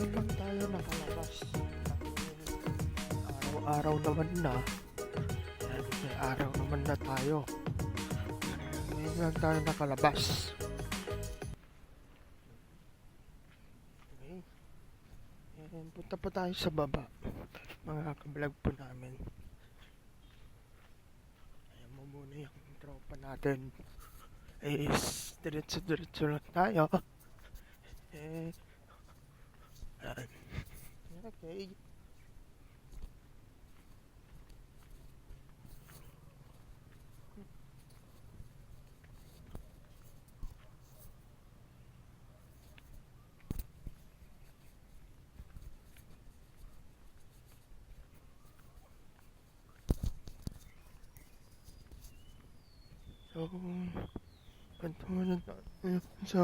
Doon lang tayo nakalabas. Araw-araw naman na. May araw naman na tayo. Ngayon lang tayo nakalabas. Okay. Ayan, punta pa tayo sa baba. Mga kablog po namin. Ayan mo muna yung tropa natin. Is, diretso-diretso lang tayo. Eh, 생각해. 여러분, 반통하는 혼자